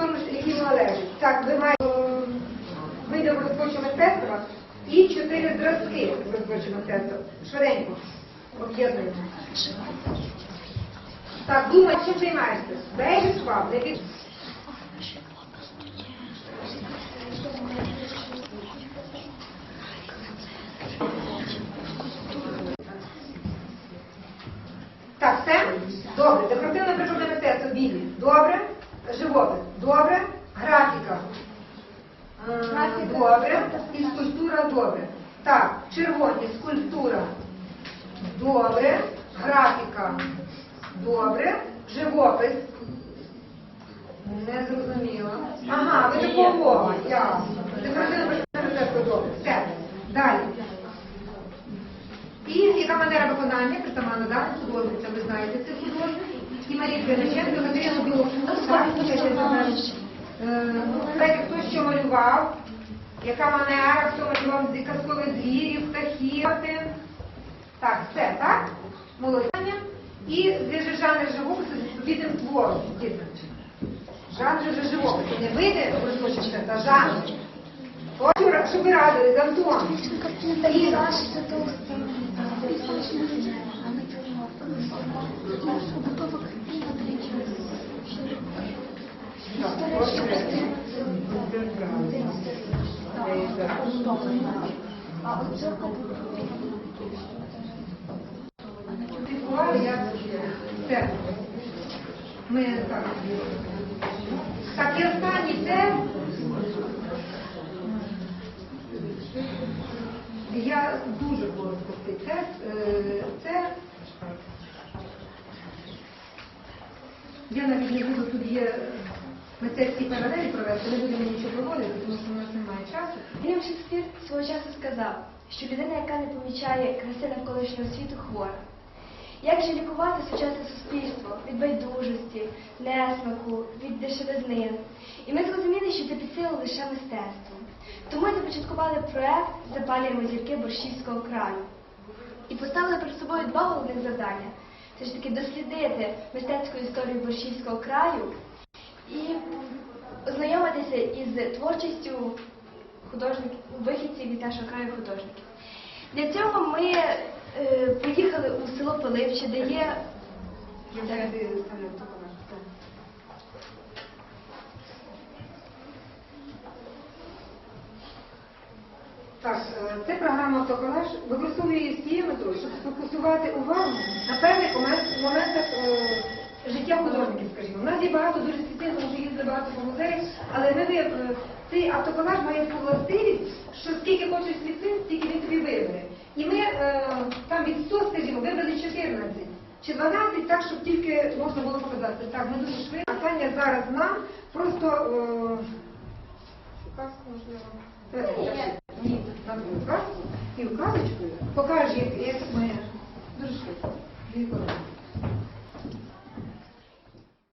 сторону, які належать. Так, ви маєте е, видів розпочу мистецтва і чотири зразки розпочу мистецтва. Швиденько. Об'єднуємо. Так, думай, чим займаєшся? Бейджі спав, не від... Так, все? Добре. Декоративне прикладне мистецтво білі. Добре. Живопис. Добре. Графіка. Добре. І скульптура добре. Так, червоні, скульптура. Добре. Графіка. Добре. Живопис. Не зрозуміло. Ага, ви допомога. Декоративне прикладне мистецтво добре. Все. Далі. І яка манера виконання притаманна да, художниця, ви знаєте цих художників. І Марія Білохова. Знаєте, хто що малював, яка манера, хто малював казкових звірів, птахів. Так, все, так? Молодання. І зв'яже жанр живопису з відповідним твором. Жанр же живопису. Не вийде розпочався, а жанр. Хочу, щоб ви радились, Антон. І Слідкували, я все. Ми так. Так, останній це. Я дуже коротко Це я навіть не буду тут є мистецькі паралелі провести, не будемо нічого проводити, тому що у нас немає. Вільям Шекспір свого часу сказав, що людина, яка не помічає краси навколишнього світу, хвора. Як же лікувати сучасне суспільство від байдужості, несмаку, від дешевизни? І ми зрозуміли, що це під лише мистецтво. Тому ми започаткували проект Запалюємо зірки борщівського краю і поставили перед собою два головних завдання: це ж таки дослідити мистецьку історію борщівського краю і ознайомитися із творчістю художників, вихідців від нашого краю художників. Для цього ми е, поїхали у село Пиливче, де є Я зараз ставлю. Так, е, це програма автоколаж використовує її з тією метою, щоб сфокусувати увагу на певних моментах е, життя художників, скажімо. У нас є багато дуже світлин, тому що їздили багато по музеях, але ми, е, цей автоколаж має таку властивість, що скільки хочеш світлин, стільки він тобі вибере. І ми е, там від 100, скажімо, вибрали 14 чи 12, так, щоб тільки можна було показати. Так, ми дуже швидко. Таня зараз нам просто е, можливо. Давайте, Ні, нам казку і указочкою покаже, як, ми дуже швидко.